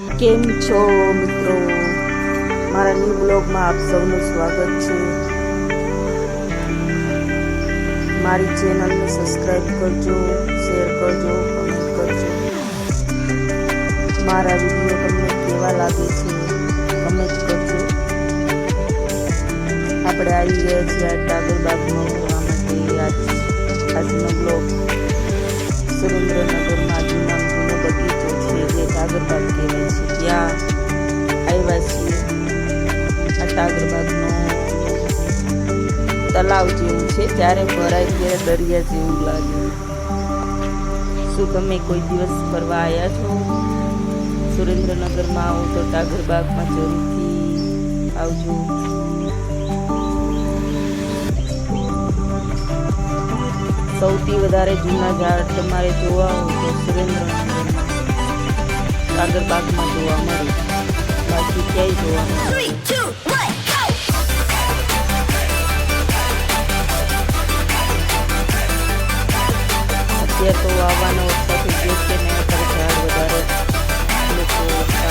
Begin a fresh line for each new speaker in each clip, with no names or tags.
કેમ છો મિત્રો? મારા ન્યૂ બ્લોગમાં આપ સૌનું સ્વાગત છે. મારી ચેનલને સબસ્ક્રાઈબ કરજો શેર કરજો કમેન્ટ કરજો. મારા વીડિયો તમને કેવા લાગે છે કમેન્ટ કરજો. આપણે આવી ગયા છીએ આ ટાગરબાગમાં મળવા માટે આજ આજનો બ્લોગ સુરેન્દ્રનગરમાં આ ટાગરબાગનો તલાવ જેવું છે, ત્યારે ભરાય ત્યારે દરિયા જેવું લાગે. શું તમે કોઈ દિવસ ફરવા આવ્યા છો? સુરેન્દ્રનગરમાં આવો તો ટાગરબાગમાં જરૂરથી આવજો. સૌથી વધારે જૂના ઝાડ તમારે જોવા હોય તો સુરેન્દ્રનગરમાં. ટાગરબાગમાં જોવા મળે. બાકી ક્યાંય જોવા મળે. અત્યારે તો આવવાનો વરસાદ જે છે ને અત્યારે ઝાડ વધારે લોકો છે.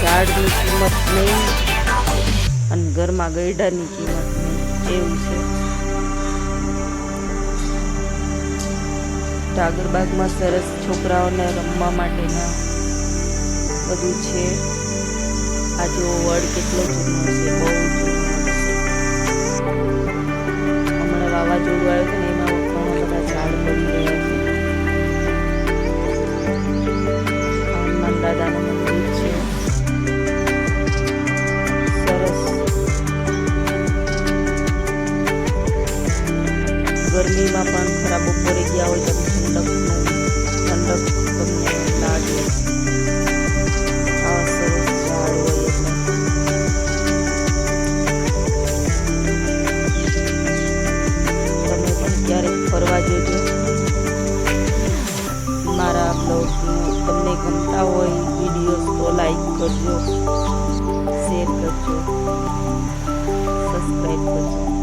ઝાડની કિંમત નહીં અને ઘરમાં ગયડાની કિંમત નહીં, એવું છે. ટાગરબાગમાં સરસ છોકરાઓને રમવા માટેના બધું છે. આ જો વડ કેટલો જૂનો છે, બહુ હમણાં વાવાઝોડું આવ્યું હતું ને, એમાં ઘણા બધા ઝાડ પડી ગયા છે. હનુમાન દાદાનું મંદિર છે. ગરમીમાં પણ ખરા બપોરે ગયા હોય તો ઠંડક ઠંડક તમને લાગે. kocu, sir kocu, suspect kocu.